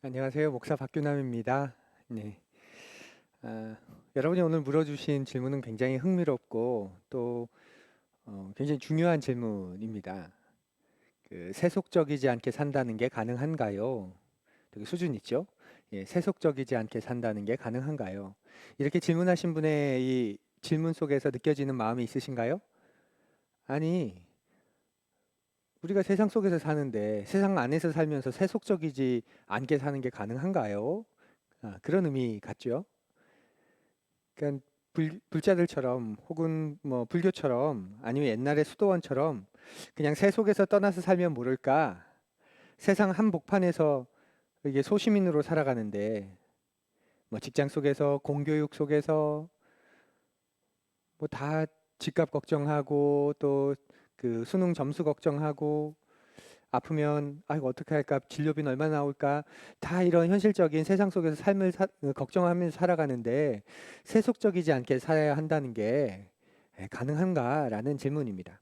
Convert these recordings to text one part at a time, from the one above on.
안녕하세요. 목사 박규남입니다. 네. 아, 여러분이 오늘 물어주신 질문은 굉장히 흥미롭고 또 어, 굉장히 중요한 질문입니다. 그 세속적이지 않게 산다는 게 가능한가요? 되게 수준 있죠? 예, 세속적이지 않게 산다는 게 가능한가요? 이렇게 질문하신 분의 이 질문 속에서 느껴지는 마음이 있으신가요? 아니, 우리가 세상 속에서 사는데 세상 안에서 살면서 세속적이지 않게 사는 게 가능한가요? 아, 그런 의미 같죠? 그러니까 불, 불자들처럼 혹은 뭐 불교처럼 아니면 옛날의 수도원처럼 그냥 세속에서 떠나서 살면 모를까 세상 한복판에서 이게 소시민으로 살아가는데 뭐 직장 속에서 공교육 속에서 뭐 다 집값 걱정하고 또 그 수능 점수 걱정하고 아프면 아이고 어떻게 할까 진료비는 얼마 나올까 다 이런 현실적인 세상 속에서 삶을 사, 어, 걱정하면서 살아가는데 세속적이지 않게 살아야 한다는 게 에, 가능한가라는 질문입니다.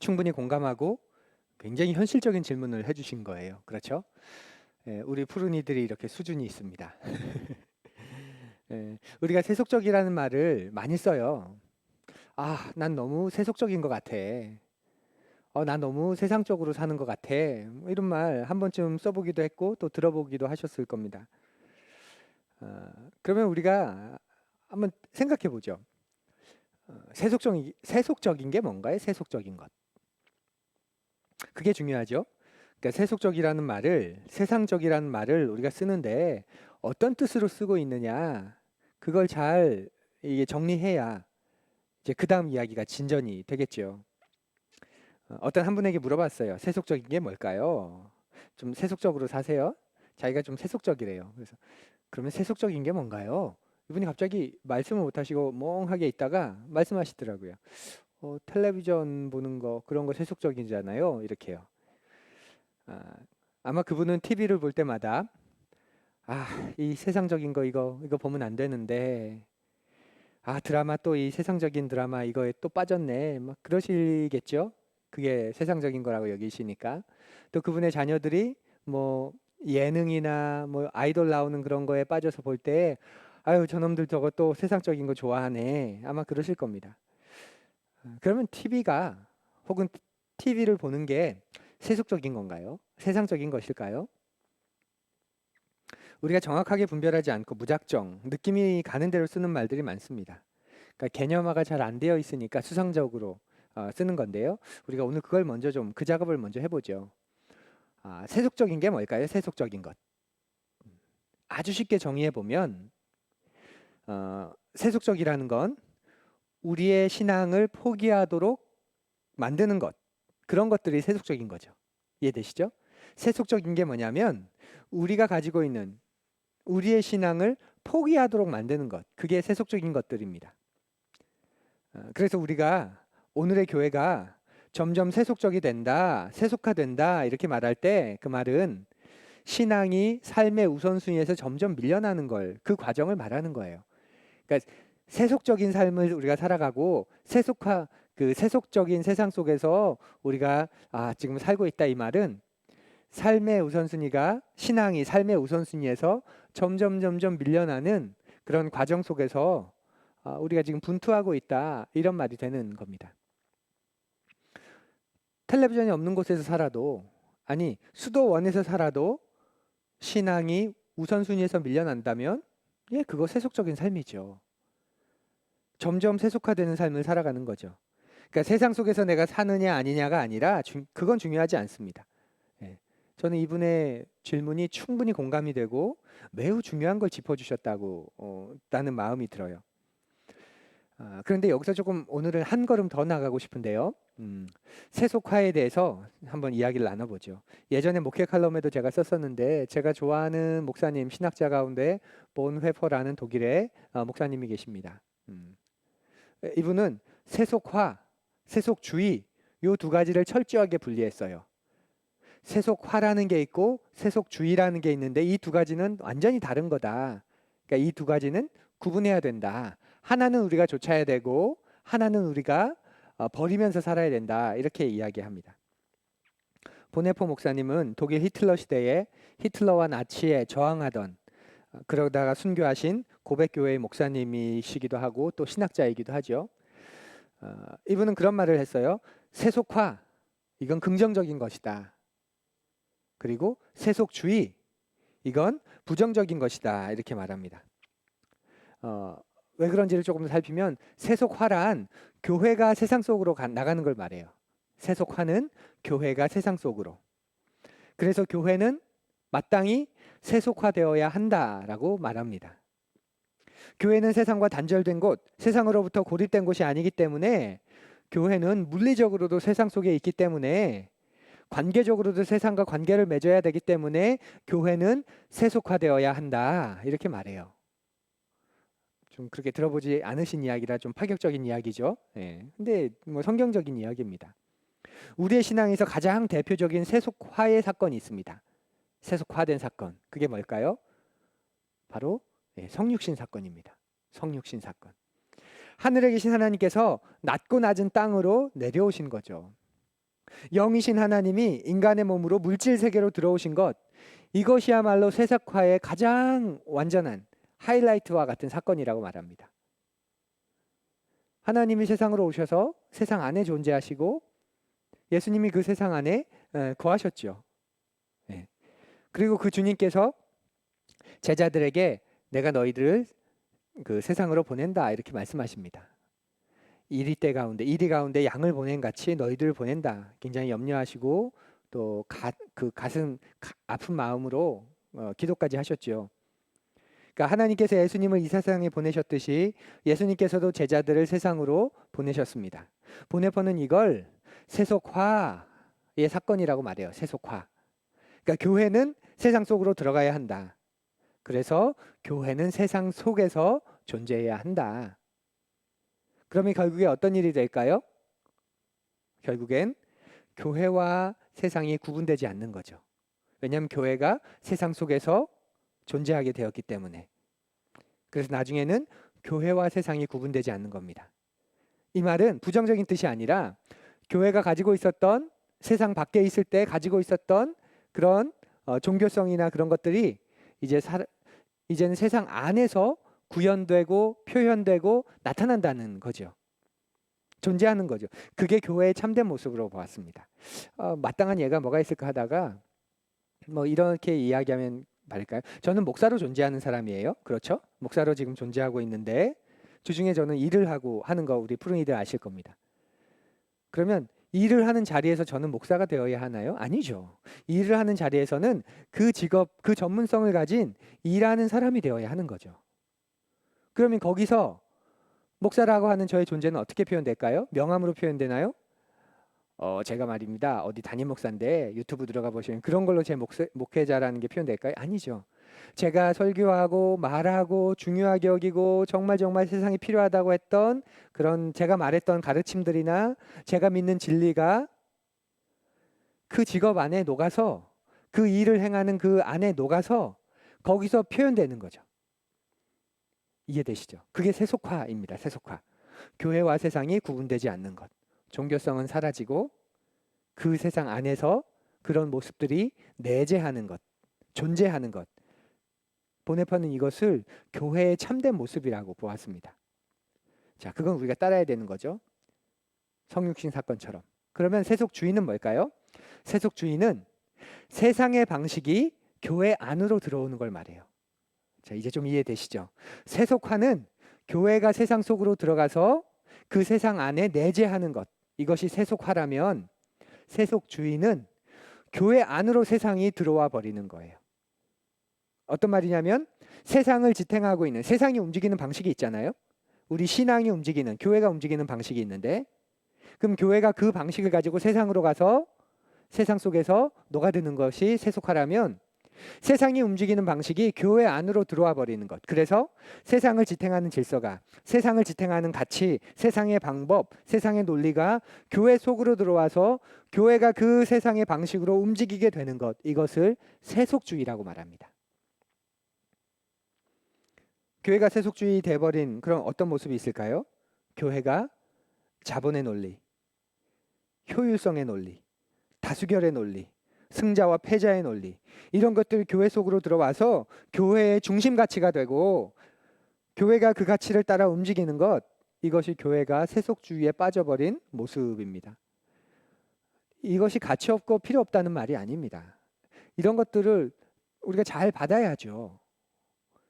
충분히 공감하고 굉장히 현실적인 질문을 해주신 거예요. 그렇죠? 에, 우리 푸른이들이 이렇게 수준이 있습니다. 에, 우리가 세속적이라는 말을 많이 써요. 아, 난 너무 세속적인 것 같아. 어, 난 너무 세상적으로 사는 것 같아. 뭐 이런 말 한 번쯤 써보기도 했고 또 들어보기도 하셨을 겁니다. 어, 그러면 우리가 한번 생각해 보죠. 어, 세속적인, 세속적인 게 뭔가요? 세속적인 것. 그게 중요하죠. 그러니까 세속적이라는 말을 세상적이라는 말을 우리가 쓰는데 어떤 뜻으로 쓰고 있느냐 그걸 잘 이게 정리해야 이제 그 다음 이야기가 진전이 되겠죠. 어, 어떤 한 분에게 물어봤어요. 세속적인 게 뭘까요? 좀 세속적으로 사세요? 자기가 좀 세속적이래요. 그래서 그러면 세속적인 게 뭔가요? 이분이 갑자기 말씀을 못 하시고 멍하게 있다가 말씀하시더라고요. 어, 텔레비전 보는 거 그런 거 세속적이잖아요. 이렇게요. 아, 아마 그분은 TV를 볼 때마다 아, 이 세상적인 거 이거 이거 보면 안 되는데 아, 드라마 또 이 세상적인 드라마 이거에 또 빠졌네. 막 그러시겠죠? 그게 세상적인 거라고 여기시니까. 또 그분의 자녀들이 뭐 예능이나 뭐 아이돌 나오는 그런 거에 빠져서 볼 때 아유, 저놈들 저거 또 세상적인 거 좋아하네. 아마 그러실 겁니다. 아, 그러면 TV가 혹은 TV를 보는 게 세속적인 건가요? 세상적인 것일까요? 우리가 정확하게 분별하지 않고 무작정 느낌이 가는 대로 쓰는 말들이 많습니다. 그러니까 개념화가 잘 안 되어 있으니까 수상적으로 어, 쓰는 건데요. 우리가 오늘 그걸 먼저 좀 그 작업을 먼저 해보죠. 아, 세속적인 게 뭘까요? 세속적인 것. 아주 쉽게 정의해 보면 어, 세속적이라는 건 우리의 신앙을 포기하도록 만드는 것 그런 것들이 세속적인 거죠. 이해되시죠? 세속적인 게 뭐냐면 우리가 가지고 있는 우리의 신앙을 포기하도록 만드는 것 그게 세속적인 것들입니다. 어, 그래서 우리가 오늘의 교회가 점점 세속적이 된다, 세속화된다 이렇게 말할 때 그 말은 신앙이 삶의 우선순위에서 점점 밀려나는 걸 그 과정을 말하는 거예요. 그러니까 세속적인 삶을 우리가 살아가고 세속화 그 세속적인 세상 속에서 우리가 아 지금 살고 있다 이 말은 삶의 우선순위가 신앙이 삶의 우선순위에서 점점 점점 밀려나는 그런 과정 속에서 아, 우리가 지금 분투하고 있다 이런 말이 되는 겁니다. 텔레비전이 없는 곳에서 살아도 아니 수도원에서 살아도 신앙이 우선순위에서 밀려난다면 예 그거 세속적인 삶이죠. 점점 세속화되는 삶을 살아가는 거죠. 그러니까 세상 속에서 내가 사느냐 아니냐가 아니라 주, 그건 중요하지 않습니다. 예. 저는 이분의 질문이 충분히 공감이 되고 매우 중요한 걸 짚어주셨다고 어, 라는 마음이 들어요. 아, 그런데 여기서 조금 오늘은 한 걸음 더 나가고 싶은데요. 음, 세속화에 대해서 한번 이야기를 나눠보죠. 예전에 목회 칼럼에도 제가 썼었는데 제가 좋아하는 목사님 신학자 가운데 본 회퍼라는 독일의 어, 목사님이 계십니다. 음, 이분은 세속화, 세속주의 요 두 가지를 철저하게 분리했어요. 세속화라는 게 있고 세속주의라는 게 있는데 이 두 가지는 완전히 다른 거다. 그러니까 이 두 가지는 구분해야 된다. 하나는 우리가 좇아야 되고 하나는 우리가 어, 버리면서 살아야 된다. 이렇게 이야기합니다. 보네포 목사님은 독일 히틀러 시대에 히틀러와 나치에 저항하던 어, 그러다가 순교하신 고백교회의 목사님이시기도 하고 또 신학자이기도 하죠. 어, 이분은 그런 말을 했어요. 세속화 이건 긍정적인 것이다. 그리고 세속주의 이건 부정적인 것이다 이렇게 말합니다. 어, 왜 그런지를 조금 살피면 세속화란 교회가 세상 속으로 가, 나가는 걸 말해요. 세속화는 교회가 세상 속으로. 그래서 교회는 마땅히 세속화되어야 한다라고 말합니다. 교회는 세상과 단절된 곳, 세상으로부터 고립된 곳이 아니기 때문에 교회는 물리적으로도 세상 속에 있기 때문에 관계적으로도 세상과 관계를 맺어야 되기 때문에 교회는 세속화되어야 한다. 이렇게 말해요. 좀 그렇게 들어보지 않으신 이야기라 좀 파격적인 이야기죠. 예. 근데 뭐 성경적인 이야기입니다. 우리의 신앙에서 가장 대표적인 세속화의 사건이 있습니다. 세속화된 사건. 그게 뭘까요? 바로 예, 성육신 사건입니다. 성육신 사건. 하늘에 계신 하나님께서 낮고 낮은 땅으로 내려오신 거죠. 영이신 하나님이 인간의 몸으로 물질 세계로 들어오신 것 이것이야말로 세속화의 가장 완전한 하이라이트와 같은 사건이라고 말합니다. 하나님이 세상으로 오셔서 세상 안에 존재하시고 예수님이 그 세상 안에 에, 거하셨죠. 예. 그리고 그 주님께서 제자들에게 내가 너희들을 그 세상으로 보낸다 이렇게 말씀하십니다. 이리 때 가운데 이리 가운데 양을 보낸 같이 너희들을 보낸다. 굉장히 염려하시고 또 그 가슴 가, 아픈 마음으로 어, 기도까지 하셨죠. 그러니까 하나님께서 예수님을 이 세상에 보내셨듯이 예수님께서도 제자들을 세상으로 보내셨습니다. 보내포는 이걸 세속화의 사건이라고 말해요. 세속화. 그러니까 교회는 세상 속으로 들어가야 한다. 그래서 교회는 세상 속에서 존재해야 한다. 그러면 결국에 어떤 일이 될까요? 결국엔 교회와 세상이 구분되지 않는 거죠. 왜냐하면 교회가 세상 속에서 존재하게 되었기 때문에. 그래서 나중에는 교회와 세상이 구분되지 않는 겁니다. 이 말은 부정적인 뜻이 아니라 교회가 가지고 있었던 세상 밖에 있을 때 가지고 있었던 그런 어, 종교성이나 그런 것들이 이제 사, 이제는 세상 안에서 구현되고 표현되고 나타난다는 거죠. 존재하는 거죠. 그게 교회의 참된 모습으로 보았습니다. 어, 마땅한 예가 뭐가 있을까 하다가 뭐 이렇게 이야기하면 말일까요? 저는 목사로 존재하는 사람이에요. 그렇죠? 목사로 지금 존재하고 있는데 주중에 저는 일을 하고 하는 거 우리 푸른이들 아실 겁니다. 그러면 일을 하는 자리에서 저는 목사가 되어야 하나요? 아니죠. 일을 하는 자리에서는 그 직업, 그 전문성을 가진 일하는 사람이 되어야 하는 거죠. 그러면 거기서 목사라고 하는 저의 존재는 어떻게 표현될까요? 명함으로 표현되나요? 어, 제가 말입니다. 어디 담임 목사인데 유튜브 들어가 보시면 그런 걸로 제 목세, 목회자라는 게 표현될까요? 아니죠. 제가 설교하고 말하고 중요하게 여기고 정말 정말 세상에 필요하다고 했던 그런 제가 말했던 가르침들이나 제가 믿는 진리가 그 직업 안에 녹아서 그 일을 행하는 그 안에 녹아서 거기서 표현되는 거죠. 이해되시죠? 그게 세속화입니다. 세속화. 교회와 세상이 구분되지 않는 것. 종교성은 사라지고 그 세상 안에서 그런 모습들이 내재하는 것, 존재하는 것. 보네파는 이것을 교회의 참된 모습이라고 보았습니다. 자, 그건 우리가 따라야 되는 거죠. 성육신 사건처럼. 그러면 세속주의는 뭘까요? 세속주의는 세상의 방식이 교회 안으로 들어오는 걸 말해요. 자, 이제 좀 이해되시죠? 세속화는 교회가 세상 속으로 들어가서 그 세상 안에 내재하는 것. 이것이 세속화라면 세속주의는 교회 안으로 세상이 들어와 버리는 거예요. 어떤 말이냐면 세상을 지탱하고 있는 세상이 움직이는 방식이 있잖아요. 우리 신앙이 움직이는 교회가 움직이는 방식이 있는데 그럼 교회가 그 방식을 가지고 세상으로 가서 세상 속에서 녹아드는 것이 세속화라면 세상이 움직이는 방식이 교회 안으로 들어와 버리는 것. 그래서 세상을 지탱하는 질서가, 세상을 지탱하는 가치, 세상의 방법, 세상의 논리가 교회 속으로 들어와서 교회가 그 세상의 방식으로 움직이게 되는 것. 이것을 세속주의라고 말합니다. 교회가 세속주의 돼버린 그런 어떤 모습이 있을까요? 교회가 자본의 논리, 효율성의 논리, 다수결의 논리, 승자와 패자의 논리 이런 것들 교회 속으로 들어와서 교회의 중심 가치가 되고 교회가 그 가치를 따라 움직이는 것 이것이 교회가 세속주의에 빠져버린 모습입니다. 이것이 가치 없고 필요 없다는 말이 아닙니다. 이런 것들을 우리가 잘 받아야죠.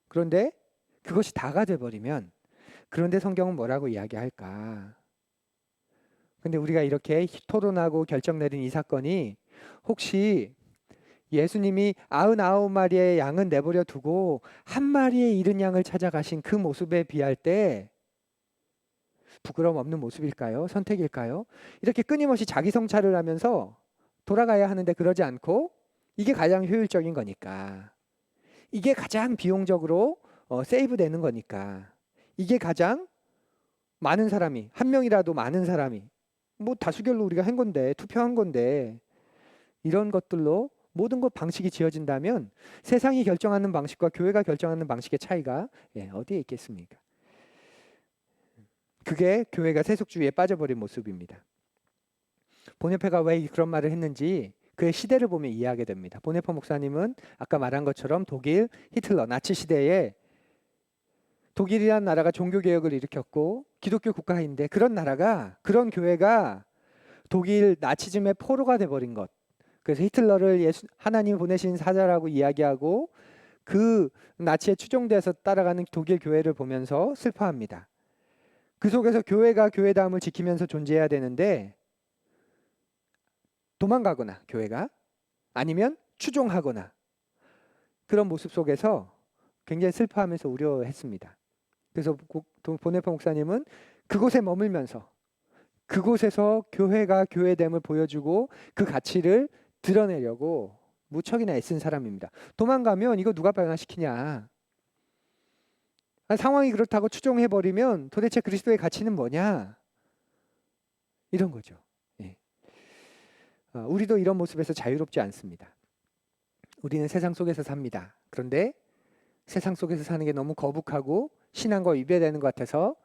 그런데 그것이 다가 돼 버리면 그런데 성경은 뭐라고 이야기할까? 근데 우리가 이렇게 토론하고 결정 내린 이 사건이 혹시 예수님이 아흔아홉 마리의 양은 내버려 두고 한 마리의 잃은 양을 찾아가신 그 모습에 비할 때 부끄러움 없는 모습일까요? 선택일까요? 이렇게 끊임없이 자기 성찰을 하면서 돌아가야 하는데 그러지 않고 이게 가장 효율적인 거니까 이게 가장 비용적으로 어, 세이브 되는 거니까 이게 가장 많은 사람이 한 명이라도 많은 사람이 뭐 다수결로 우리가 한 건데 투표한 건데 이런 것들로 모든 것 방식이 지어진다면 세상이 결정하는 방식과 교회가 결정하는 방식의 차이가 예, 어디에 있겠습니까? 그게 교회가 세속주의에 빠져버린 모습입니다. 보네페가 왜 그런 말을 했는지 그의 시대를 보면 이해하게 됩니다. 보네퍼 목사님은 아까 말한 것처럼 독일 히틀러 나치 시대에 독일이라는 나라가 종교 개혁을 일으켰고 기독교 국가인데 그런 나라가 그런 교회가 독일 나치즘의 포로가 돼 버린 것. 그래서 히틀러를 예수, 하나님 보내신 사자라고 이야기하고 그 나치에 추종돼서 따라가는 독일 교회를 보면서 슬퍼합니다. 그 속에서 교회가 교회다움을 지키면서 존재해야 되는데 도망가거나 교회가 아니면 추종하거나 그런 모습 속에서 굉장히 슬퍼하면서 우려했습니다. 그래서 보네퍼 목사님은 그곳에 머물면서 그곳에서 교회가 교회됨을 보여주고 그 가치를 드러내려고 무척이나 애쓴 사람입니다. 도망가면 이거 누가 변화시키냐? 상황이 그렇다고 추종해 버리면 도대체 그리스도의 가치는 뭐냐? 이런 거죠. 예. 어, 우리도 이런 모습에서 자유롭지 않습니다. 우리는 세상 속에서 삽니다. 그런데 세상 속에서 사는 게 너무 거북하고 신앙과 위배되는 것 같아서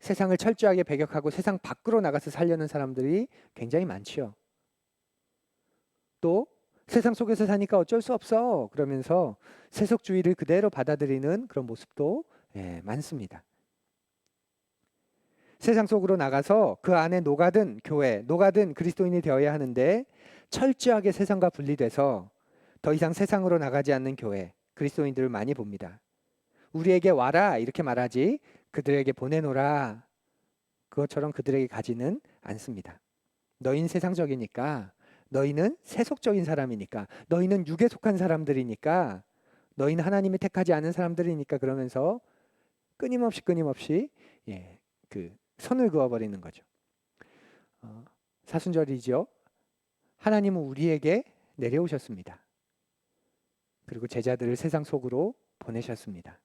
세상을 철저하게 배격하고 세상 밖으로 나가서 살려는 사람들이 굉장히 많지요. 또 세상 속에서 사니까 어쩔 수 없어 그러면서 세속주의를 그대로 받아들이는 그런 모습도 예, 많습니다. 세상 속으로 나가서 그 안에 녹아든 교회, 녹아든 그리스도인이 되어야 하는데 철저하게 세상과 분리돼서 더 이상 세상으로 나가지 않는 교회, 그리스도인들을 많이 봅니다. 우리에게 와라 이렇게 말하지 그들에게 보내노라 그것처럼 그들에게 가지는 않습니다. 너희는 세상적이니까 너희는 세속적인 사람이니까 너희는 육에 속한 사람들이니까 너희는 하나님이 택하지 않은 사람들이니까 그러면서 끊임없이 끊임없이 예, 그 선을 그어버리는 거죠. 어, 사순절이죠. 하나님은 우리에게 내려오셨습니다. 그리고 제자들을 세상 속으로 보내셨습니다.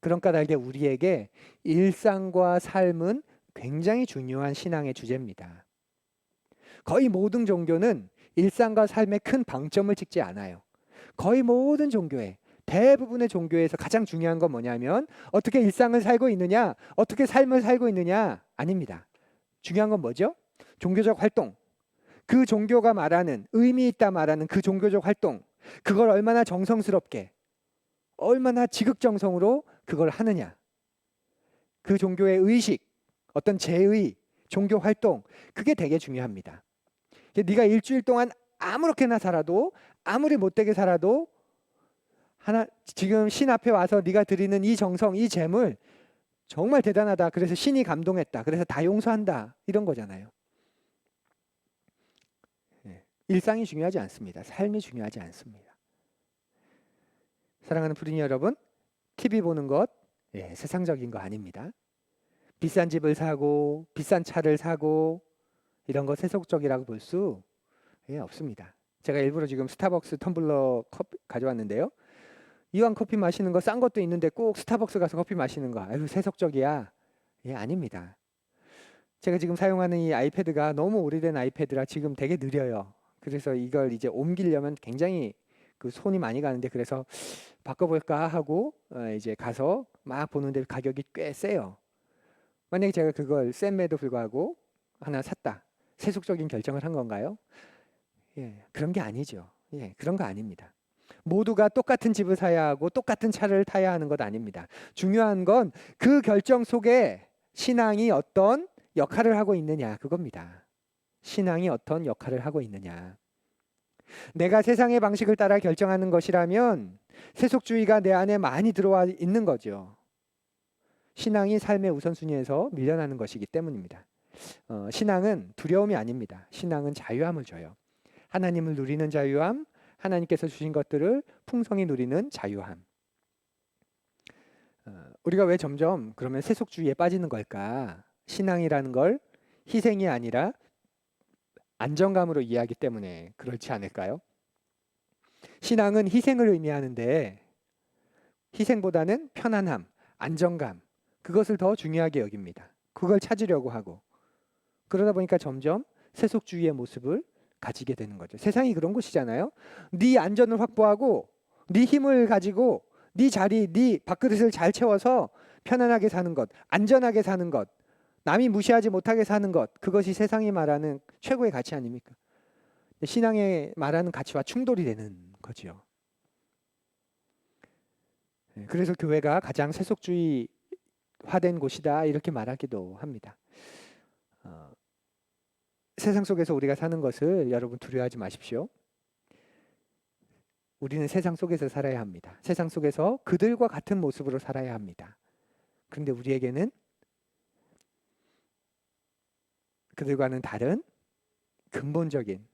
그런 까닭에 우리에게 일상과 삶은 굉장히 중요한 신앙의 주제입니다. 거의 모든 종교는 일상과 삶에 큰 방점을 찍지 않아요. 거의 모든 종교에 대부분의 종교에서 가장 중요한 건 뭐냐면 어떻게 일상을 살고 있느냐, 어떻게 삶을 살고 있느냐 아닙니다. 중요한 건 뭐죠? 종교적 활동. 그 종교가 말하는 의미 있다 말하는 그 종교적 활동. 그걸 얼마나 정성스럽게 얼마나 지극정성으로 그걸 하느냐. 그 종교의 의식, 어떤 제의, 종교 활동 그게 되게 중요합니다. 네가 일주일 동안 아무렇게나 살아도 아무리 못되게 살아도 하나 지금 신 앞에 와서 네가 드리는 이 정성, 이 재물 정말 대단하다. 그래서 신이 감동했다. 그래서 다 용서한다. 이런 거잖아요. 예, 일상이 중요하지 않습니다. 삶이 중요하지 않습니다. 사랑하는 부린 여러분, TV 보는 것 예, 세상적인 거 아닙니다. 비싼 집을 사고 비싼 차를 사고 이런 거 세속적이라고 볼수 예, 없습니다. 제가 일부러 지금 스타벅스 텀블러 컵 가져왔는데요. 이왕 커피 마시는 거 싼 것도 있는데 꼭 스타벅스 가서 커피 마시는 거 아유 세속적이야. 예, 아닙니다. 제가 지금 사용하는 이 아이패드가 너무 오래된 아이패드라 지금 되게 느려요. 그래서 이걸 이제 옮기려면 굉장히 그 손이 많이 가는데 그래서 바꿔볼까 하고 어, 이제 가서 막 보는데 가격이 꽤 세요. 만약에 제가 그걸 쌤에도 불구하고 하나 샀다. 세속적인 결정을 한 건가요? 예, 그런 게 아니죠. 예, 그런 거 아닙니다. 모두가 똑같은 집을 사야 하고 똑같은 차를 타야 하는 것 아닙니다. 중요한 건 그 결정 속에 신앙이 어떤 역할을 하고 있느냐 그겁니다. 신앙이 어떤 역할을 하고 있느냐. 내가 세상의 방식을 따라 결정하는 것이라면 세속주의가 내 안에 많이 들어와 있는 거죠. 신앙이 삶의 우선순위에서 밀려나는 것이기 때문입니다. 어, 신앙은 두려움이 아닙니다. 신앙은 자유함을 줘요. 하나님을 누리는 자유함, 하나님께서 주신 것들을 풍성히 누리는 자유함. 어, 우리가 왜 점점 그러면 세속주의에 빠지는 걸까? 신앙이라는 걸 희생이 아니라 안정감으로 이해하기 때문에 그렇지 않을까요? 신앙은 희생을 의미하는데 희생보다는 편안함, 안정감 그것을 더 중요하게 여깁니다. 그걸 찾으려고 하고 그러다 보니까 점점 세속주의의 모습을 가지게 되는 거죠. 세상이 그런 곳이잖아요. 네 안전을 확보하고 네 힘을 가지고 네 자리, 네 밥그릇을 잘 채워서 편안하게 사는 것, 안전하게 사는 것, 남이 무시하지 못하게 사는 것, 그것이 세상이 말하는 최고의 가치 아닙니까? 신앙에 말하는 가치와 충돌이 되는 거지요. 예, 그래서 교회가 가장 세속주의화된 곳이다 이렇게 말하기도 합니다. 어, 세상 속에서 우리가 사는 것을 여러분 두려워하지 마십시오. 우리는 세상 속에서 살아야 합니다. 세상 속에서 그들과 같은 모습으로 살아야 합니다. 그런데 우리에게는 그들과는 다른 근본적인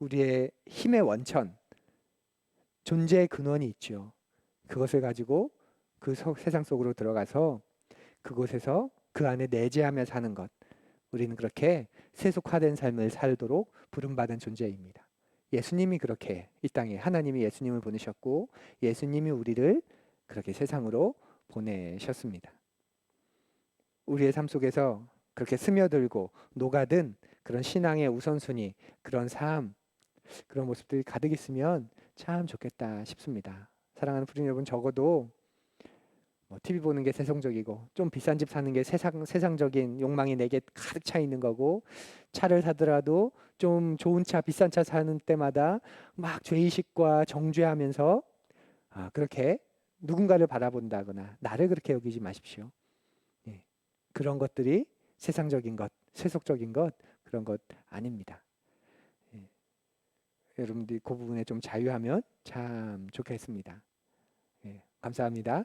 우리의 힘의 원천, 존재의 근원이 있죠. 그것을 가지고 그 서- 세상 속으로 들어가서 그곳에서 그 안에 내재하며 사는 것. 우리는 그렇게 세속화된 삶을 살도록 부름받은 존재입니다. 예수님이 그렇게 이 땅에 하나님이 예수님을 보내셨고 예수님이 우리를 그렇게 세상으로 보내셨습니다. 우리의 삶 속에서 그렇게 스며들고 녹아든 그런 신앙의 우선순위, 그런 삶, 그런 모습들이 가득 있으면 참 좋겠다 싶습니다. 사랑하는 부인 여러분 적어도 뭐 TV 보는 게 세상적이고 좀 비싼 집 사는 게 세상 세상적인 욕망이 내게 가득 차 있는 거고 차를 사더라도 좀 좋은 차 비싼 차 사는 때마다 막 죄의식과 정죄하면서 아, 그렇게 누군가를 바라본다거나 나를 그렇게 여기지 마십시오. 예, 그런 것들이 세상적인 것, 세속적인 것 그런 것 아닙니다. 예, 여러분들이 그 부분에 좀 자유하면 참 좋겠습니다. 예, 감사합니다.